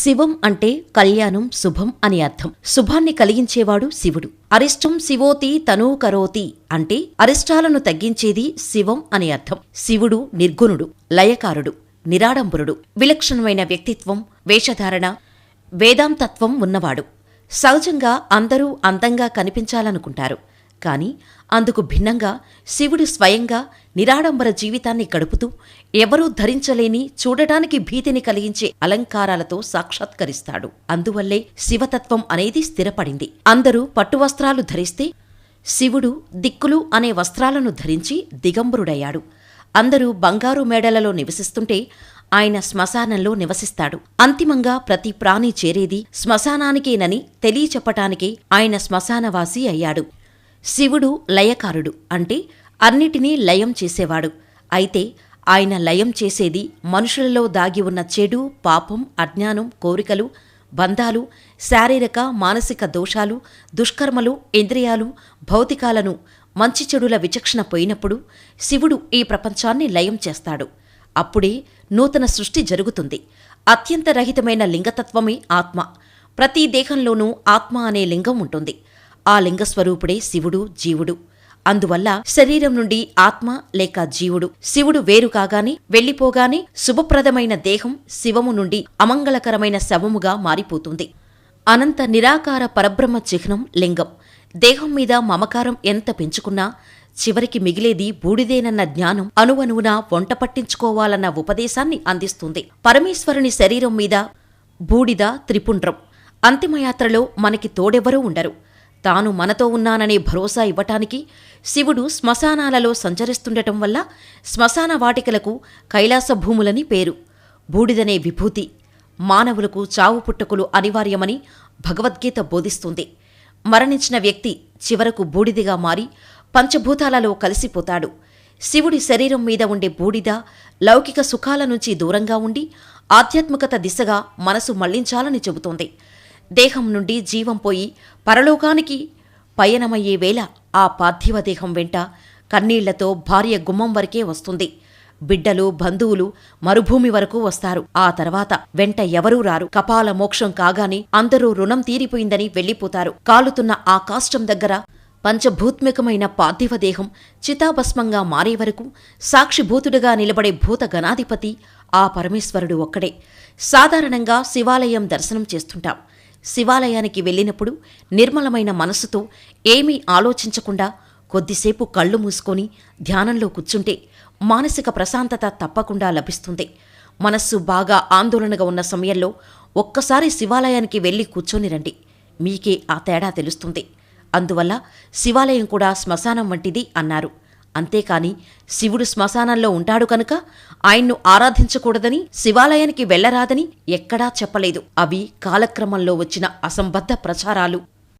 శివం అంటే కళ్యాణం శుభం అని అర్థం. శుభాన్ని కలిగించేవాడు శివుడు. అరిష్టం శివోతి తనూ కరోతి అంటే అరిష్టాలను తగ్గించేది శివం అని అర్థం. శివుడు నిర్గుణుడు లయకారుడు నిరాడంబరుడు విలక్షణమైన వ్యక్తిత్వం వేషధారణ వేదాంతత్వం ఉన్నవాడు. సహజంగా అందరూ అందంగా కనిపించాలనుకుంటారు. కాని అందుకు భిన్నంగా శివుడు స్వయంగా నిరాడంబర జీవితాన్ని గడుపుతూ ఎవరూ ధరించలేని చూడటానికి భీతిని కలిగించే అలంకారాలతో సాక్షాత్కరిస్తాడు. అందువల్లే శివతత్వం అనేది స్థిరపడింది. అందరూ పట్టువస్త్రాలు ధరిస్తే శివుడు దిక్కులు అనే వస్త్రాలను ధరించి దిగంబరుడయ్యాడు. అందరూ బంగారు మేడలలో నివసిస్తుంటే ఆయన శ్మశానంలో నివసిస్తాడు. అంతిమంగా ప్రతి ప్రాణి చేరేది శ్మశానానికేనని తెలియచెప్పటానికే ఆయన శ్మశానవాసి అయ్యాడు. శివుడు లయకారుడు అంటే అన్నిటినీ లయం చేసేవాడు. అయితే ఆయన లయం చేసేది మనుషులలో దాగి ఉన్న చెడు పాపం అజ్ఞానం కోరికలు బంధాలు శారీరక మానసిక దోషాలు దుష్కర్మలు ఇంద్రియాలు భౌతికాలను మంచి చెడుల విచక్షణ పోయినప్పుడు శివుడు ఈ ప్రపంచాన్ని లయం చేస్తాడు. అప్పుడే నూతన సృష్టి జరుగుతుంది. అత్యంత రహితమైన లింగతత్వమే ఆత్మ. ప్రతి దేహంలోనూ ఆత్మ అనే లింగం ఉంటుంది. ఆ లింగస్వరూపుడే శివుడు జీవుడు. అందువల్ల శరీరం నుండి ఆత్మ లేక జీవుడు. శివుడు వేరు కాగానే వెళ్ళిపోగానే శుభప్రదమైన దేహం శివము నుండి అమంగళకరమైన శవముగా మారిపోతుంది. అనంత నిరాకార పరబ్రహ్మ చిహ్నం లింగం. దేహం మీద మమకారం ఎంత పెంచుకున్నా చివరికి మిగిలేది బూడిదేనన్న జ్ఞానం అణువణువున వంట పట్టించుకోవాలన్న ఉపదేశాన్ని అందిస్తుంది. పరమేశ్వరుని శరీరం మీద బూడిద త్రిపుండ్రం. అంతిమయాత్రలో మనకి తోడెవరూ ఉండరు. తాను మనతో ఉన్నాననే భరోసా ఇవ్వటానికి శివుడు శ్మశానాలలో సంచరిస్తుండటం వల్ల శ్మశాన వాటికలకు కైలాస భూములని పేరు. బూడిదనే విభూతి. మానవులకు చావు పుట్టుకులు అనివార్యమని భగవద్గీత బోధిస్తుంది. మరణించిన వ్యక్తి చివరకు బూడిదిగా మారి పంచభూతాలలో కలిసిపోతాడు. శివుడి శరీరం మీద ఉండే బూడిద లౌకిక సుఖాల నుంచి దూరంగా ఉండి ఆధ్యాత్మికత దిశగా మనసు మళ్ళించాలని చెబుతోంది. దేహం నుండి జీవం పోయి పరలోకానికి పయనమయ్యే వేళ ఆ పార్థివ దేహం వెంట కన్నీళ్ళతో భార్య గుమ్మం వరకే వస్తుంది. బిడ్డలు బంధువులు మరుభూమి వరకు వస్తారు. ఆ తర్వాత వెంట ఎవరూ రారు. కపాల మోక్షం కాగానే అందరూ రుణం తీరిపోయిందని వెళ్ళిపోతారు కాలుతున్న ఆ కాష్టం దగ్గర పంచభూత్మికమైన పార్థివ దేహం చితాభస్మంగా మారే వరకు సాక్షిభూతుడుగా నిలబడే భూత గణాధిపతి ఆ పరమేశ్వరుడు ఒక్కడే. సాధారణంగా శివాలయం దర్శనం చేస్తుంటాం. శివాలయానికి వెళ్ళినప్పుడు నిర్మలమైన మనసుతో ఏమీ ఆలోచించకుండా కొద్దిసేపు కళ్ళు మూసుకొని ధ్యానంలో కూర్చుంటే మానసిక ప్రశాంతత తప్పకుండా లభిస్తుంది. మనస్సు బాగా ఆందోళనగా ఉన్న సమయంలో ఒక్కసారి శివాలయానికి వెళ్ళి కూర్చొని రండి. మీకే ఆ తేడా తెలుస్తుంది. అందువల్ల శివాలయం కూడా శ్మశానం వంటిది అన్నారు. అంతేకాని శివుడు శ్మశానంలో ఉంటాడు కనుక ఆయన్ను ఆరాధించకూడదని శివాలయానికి వెళ్ళరాదని ఎక్కడా చెప్పలేదు. అవి కాలక్రమంలో వచ్చిన అసంబద్ధ ప్రచారాలు.